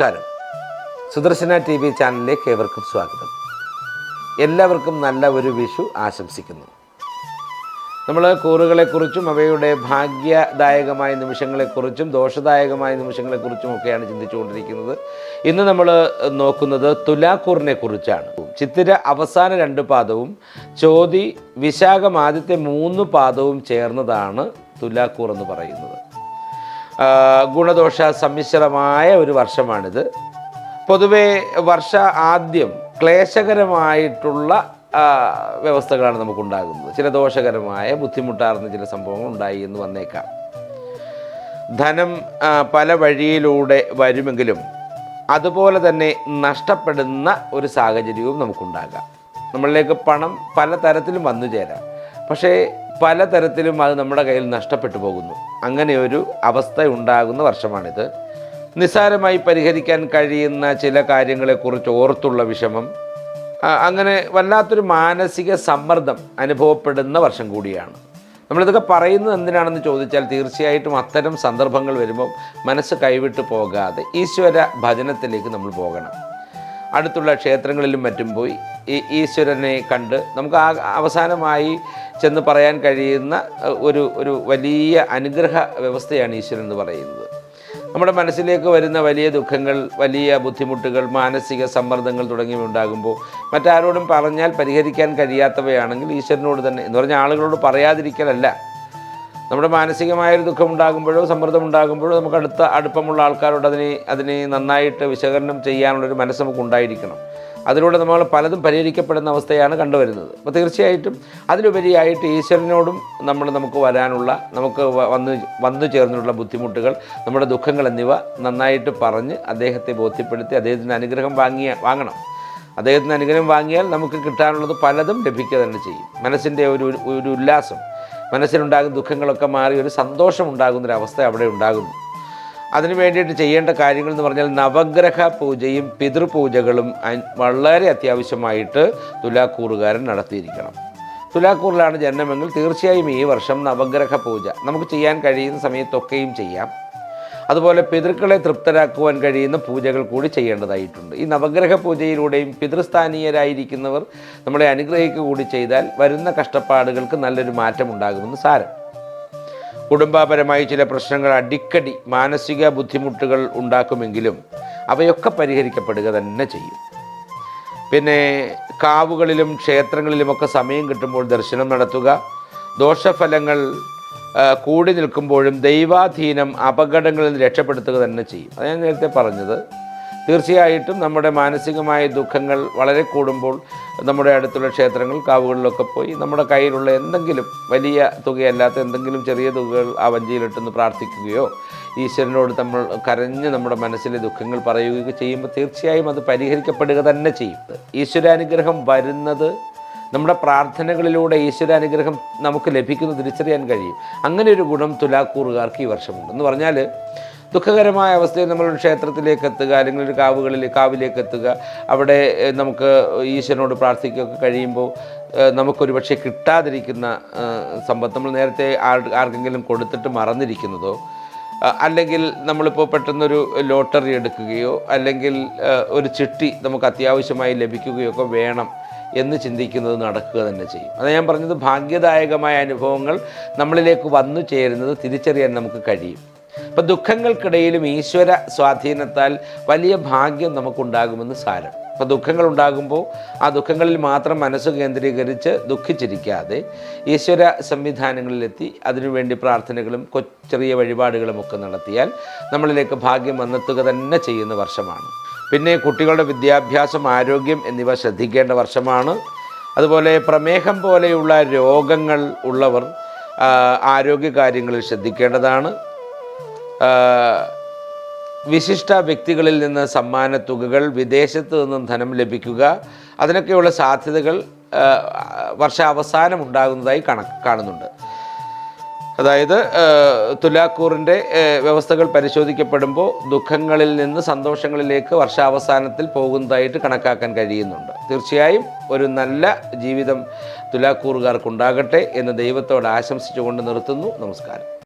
നമസ്കാരം. Sudarshana T V ചാനലിലേക്ക് ഏവർക്കും സ്വാഗതം. എല്ലാവർക്കും നല്ല ഒരു വിഷു ആശംസിക്കുന്നു. നമ്മൾ കൂറുകളെക്കുറിച്ചും അവയുടെ ഭാഗ്യദായകമായ നിമിഷങ്ങളെക്കുറിച്ചും ദോഷദായകമായ നിമിഷങ്ങളെക്കുറിച്ചും ഒക്കെയാണ് ചിന്തിച്ചുകൊണ്ടിരിക്കുന്നത്. ഇന്ന് നമ്മൾ നോക്കുന്നത് തുലാക്കൂറിനെ കുറിച്ചാണ് ചിത്തിര അവസാന രണ്ട് പാദവും ചോതി വിശാഖം ആദ്യത്തെ മൂന്ന് പാദവും ചേർന്നതാണ് തുലാക്കൂർ എന്ന് പറയുന്നത്. ഗുണദോഷ സമ്മിശ്രമായ ഒരു വർഷമാണിത്. പൊതുവെ വർഷ ആദ്യം ക്ലേശകരമായിട്ടുള്ള വ്യവസ്ഥകളാണ് നമുക്കുണ്ടാകുന്നത്. ചില ദോഷകരമായ ബുദ്ധിമുട്ടാർന്ന ചില സംഭവങ്ങൾ ഉണ്ടായി എന്ന് വന്നേക്കാം. ധനം പല വഴിയിലൂടെ വരുമെങ്കിലും അതുപോലെ തന്നെ നഷ്ടപ്പെടുന്ന ഒരു സാഹചര്യവും നമുക്കുണ്ടാകാം. നമ്മളിലേക്ക് പണം പല തരത്തിലും വന്നു ചേരാം. പക്ഷേ പലതരത്തിലും അത് നമ്മുടെ കയ്യിൽ നഷ്ടപ്പെട്ടു പോകുന്നു. അങ്ങനെ ഒരു അവസ്ഥ ഉണ്ടാകുന്ന വർഷമാണിത്. നിസ്സാരമായി പരിഹരിക്കാൻ കഴിയുന്ന ചില കാര്യങ്ങളെക്കുറിച്ച് ഓർത്തുള്ള വിഷമം അങ്ങനെ വല്ലാത്തൊരു മാനസിക സമ്മർദ്ദം അനുഭവപ്പെടുന്ന വർഷം കൂടിയാണ്. നമ്മളിതൊക്കെ പറയുന്നത് എന്തിനാണെന്ന് ചോദിച്ചാൽ തീർച്ചയായിട്ടും അത്തരം സന്ദർഭങ്ങൾ വരുമ്പോൾ മനസ്സ് കൈവിട്ട് പോകാതെ ഈശ്വര ഭജനത്തിലേക്ക് നമ്മൾ പോകണം. അടുത്തുള്ള ക്ഷേത്രങ്ങളിലും മറ്റും പോയി ഈ ഈശ്വരനെ കണ്ട് നമുക്ക് ആ അവസാനമായി ചെന്ന് പറയാൻ കഴിയുന്ന ഒരു ഒരു വലിയ അനുഗ്രഹ വ്യവസ്ഥയാണ് ഈശ്വരൻ എന്ന് പറയുന്നത്. നമ്മുടെ മനസ്സിലേക്ക് വരുന്ന വലിയ ദുഃഖങ്ങൾ വലിയ ബുദ്ധിമുട്ടുകൾ മാനസിക സമ്മർദ്ദങ്ങൾ തുടങ്ങിയവ ഉണ്ടാകുമ്പോൾ മറ്റാരോടും പറഞ്ഞാൽ പരിഹരിക്കാൻ കഴിയാത്തവയാണെങ്കിൽ ഈശ്വരനോട് തന്നെ എന്ന് പറഞ്ഞാൽ ആളുകളോട് പറയാതിരിക്കലല്ല. നമ്മുടെ മാനസികമായൊരു ദുഃഖം ഉണ്ടാകുമ്പോഴോ സമ്മർദ്ദം ഉണ്ടാകുമ്പോഴോ നമുക്ക് അടുത്ത അടുപ്പമുള്ള ആൾക്കാരോട് അതിനെ അതിനെ നന്നായിട്ട് വിശകലനം ചെയ്യാനുള്ളൊരു മനസ്സ് നമുക്ക് ഉണ്ടായിരിക്കണം അതിലൂടെ നമ്മൾ പലതും പരിഹരിക്കപ്പെടുന്ന അവസ്ഥയാണ് കണ്ടുവരുന്നത്. അപ്പോൾ തീർച്ചയായിട്ടും അതിലുപരിയായിട്ട് ഈശ്വരനോടും നമ്മൾ നമുക്ക് വരാനുള്ള നമുക്ക് വന്നു വന്ന് ചേർന്നുള്ള ബുദ്ധിമുട്ടുകൾ നമ്മുടെ ദുഃഖങ്ങൾ എന്നിവ നന്നായിട്ട് പറഞ്ഞ് അദ്ദേഹത്തെ ബോധ്യപ്പെടുത്തി അദ്ദേഹത്തിന്റെ അനുഗ്രഹം വാങ്ങിയ വാങ്ങണം. അദ്ദേഹത്തിന്റെ അനുഗ്രഹം വാങ്ങിയാൽ നമുക്ക് കിട്ടാനുള്ളത് പലതും ലഭിക്കുക തന്നെ ചെയ്യും. മനസ്സിന്റെ ഒരു- ഒരു ഉല്ലാസം. മനസ്സിലുണ്ടാകുന്ന ദുഃഖങ്ങളൊക്കെ മാറി ഒരു സന്തോഷം ഉണ്ടാകുന്നൊരവസ്ഥ അവിടെ ഉണ്ടാകുന്നു. അതിനു വേണ്ടിയിട്ട് ചെയ്യേണ്ട കാര്യങ്ങൾ എന്ന് പറഞ്ഞാൽ നവഗ്രഹ പൂജയും പിതൃപൂജകളും വളരെ അത്യാവശ്യമായിട്ട് തുലാക്കൂറുകാരൻ നടത്തിയിരിക്കണം. തുലാക്കൂറിലാണ് ജനനമെങ്കിൽ തീർച്ചയായും ഈ വർഷം നവഗ്രഹ പൂജ. നമുക്ക് ചെയ്യാൻ കഴിയുന്ന സമയത്തൊക്കെയും ചെയ്യാം. അതുപോലെ പിതൃക്കളെ തൃപ്തരാക്കുവാൻ കഴിയുന്ന പൂജകൾ കൂടി ചെയ്യേണ്ടതായിട്ടുണ്ട്. ഈ നവഗ്രഹ പൂജയിലൂടെയും പിതൃസ്ഥാനീയരായിരിക്കുന്നവർ നമ്മളെ അനുഗ്രഹിക്കുക കൂടി ചെയ്താൽ വരുന്ന കഷ്ടപ്പാടുകൾക്ക് നല്ലൊരു മാറ്റം ഉണ്ടാകുമെന്ന് സാരം. കുടുംബപരമായി ചില പ്രശ്നങ്ങൾ അടിക്കടി മാനസിക ബുദ്ധിമുട്ടുകൾ ഉണ്ടാക്കുമെങ്കിലും അവയൊക്കെ പരിഹരിക്കപ്പെടുക തന്നെ ചെയ്യും. പിന്നെ കാവുകളിലും ക്ഷേത്രങ്ങളിലുമൊക്കെ സമയം കിട്ടുമ്പോൾ ദർശനം നടത്തുക ദോഷഫലങ്ങൾ കൂടി നിൽക്കുമ്പോഴും ദൈവാധീനം അപകടങ്ങളിൽ രക്ഷപ്പെടുത്തുക തന്നെ ചെയ്യും. അത് ഞാൻ നേരത്തെ പറഞ്ഞത്. തീർച്ചയായിട്ടും നമ്മുടെ മാനസികമായ ദുഃഖങ്ങൾ വളരെ കൂടുമ്പോൾ നമ്മുടെ അടുത്തുള്ള ക്ഷേത്രങ്ങൾ കാവുകളിലൊക്കെ പോയി നമ്മുടെ കയ്യിലുള്ള എന്തെങ്കിലും വലിയ തുകയല്ലാത്ത എന്തെങ്കിലും ചെറിയ തുകകൾ ആ വഞ്ചിയിലിട്ടെന്ന് പ്രാർത്ഥിക്കുകയോ ഈശ്വരനോട് നമ്മൾ കരഞ്ഞ് നമ്മുടെ മനസ്സിലെ ദുഃഖങ്ങൾ പറയുകയോ ചെയ്യുമ്പോൾ തീർച്ചയായും അത് പരിഹരിക്കപ്പെടുക തന്നെ ചെയ്യും. ഈശ്വരാനുഗ്രഹം വരുന്നത് നമ്മുടെ പ്രാർത്ഥനകളിലൂടെ ഈശ്വര അനുഗ്രഹം നമുക്ക് ലഭിക്കുന്നു തിരിച്ചറിയാൻ കഴിയും. അങ്ങനെ ഒരു ഗുണം തുലാക്കൂറുകാർക്ക് ഈ വർഷമുണ്ട്. എന്ന് പറഞ്ഞാൽ ദുഃഖകരമായ അവസ്ഥയിൽ നമ്മൾ ഒരു ക്ഷേത്രത്തിലേക്ക് എത്തുക അല്ലെങ്കിൽ ഒരു കാവുകളിൽ കാവിലേക്ക് എത്തുക. അവിടെ നമുക്ക് ഈശ്വരനോട് പ്രാർത്ഥിക്കുകയൊക്കെ കഴിയുമ്പോൾ നമുക്കൊരു പക്ഷേ കിട്ടാതിരിക്കുന്ന സമ്പത്ത് നമ്മൾ നേരത്തെ ആർ- ആർക്കെങ്കിലും കൊടുത്തിട്ട് മറന്നിരിക്കുന്നതോ അല്ലെങ്കിൽ നമ്മളിപ്പോൾ പെട്ടെന്നൊരു ലോട്ടറി എടുക്കുകയോ അല്ലെങ്കിൽ ഒരു ചിട്ടി നമുക്ക് അത്യാവശ്യമായി ലഭിക്കുകയോ ഒക്കെ വേണം. എന്ന് ചിന്തിക്കുന്നത് നടക്കുക തന്നെ ചെയ്യും. അത് ഞാൻ പറഞ്ഞത് ഭാഗ്യദായകമായ അനുഭവങ്ങൾ നമ്മളിലേക്ക് വന്നു ചേരുന്നത് തിരിച്ചറിയാൻ നമുക്ക് കഴിയും. അപ്പം ദുഃഖങ്ങൾക്കിടയിലും ഈശ്വര സ്വാധീനത്താൽ വലിയ ഭാഗ്യം നമുക്കുണ്ടാകുമെന്ന് സാരം. അപ്പോൾ ദുഃഖങ്ങൾ ഉണ്ടാകുമ്പോൾ ആ ദുഃഖങ്ങളിൽ മാത്രം മനസ്സ് കേന്ദ്രീകരിച്ച് ദുഃഖിച്ചിരിക്കാതെ ഈശ്വര സംവിധാനങ്ങളിലെത്തി അതിനുവേണ്ടി പ്രാർത്ഥനകളും കൊച്ചെറിയ ചെറിയ വഴിപാടുകളും ഒക്കെ നടത്തിയാൽ നമ്മളിലേക്ക് ഭാഗ്യം വന്നെത്തുക തന്നെ ചെയ്യുന്ന വർഷമാണ്. പിന്നെ കുട്ടികളുടെ വിദ്യാഭ്യാസം ആരോഗ്യം എന്നിവ ശ്രദ്ധിക്കേണ്ട വർഷമാണ്. അതുപോലെ പ്രമേഹം പോലെയുള്ള രോഗങ്ങൾ ഉള്ളവർ ആരോഗ്യ കാര്യങ്ങളിൽ ശ്രദ്ധിക്കേണ്ടതാണ്. വിശിഷ്ട വ്യക്തികളിൽ നിന്ന് സമ്മാന തുകകൾ വിദേശത്ത് നിന്നും ധനം ലഭിക്കുക അതിനൊക്കെയുള്ള സാധ്യതകൾ വർഷാവസാനം ഉണ്ടാകുന്നതായി കാണുന്നുണ്ട്. അതായത് തുലാക്കൂറിന്റെ വ്യവസ്ഥകൾ പരിശോധിക്കപ്പെടുമ്പോൾ ദുഃഖങ്ങളിൽ നിന്ന് സന്തോഷങ്ങളിലേക്ക് വർഷാവസാനത്തിൽ പോകുന്നതായിട്ട് കണക്കാക്കാൻ കഴിയുന്നുണ്ട്. തീർച്ചയായും ഒരു നല്ല ജീവിതം തുലാക്കൂറുകാർക്കുണ്ടാകട്ടെ എന്ന് ദൈവത്തോട് ആശംസിച്ചുകൊണ്ട് നിർത്തുന്നു. നമസ്കാരം.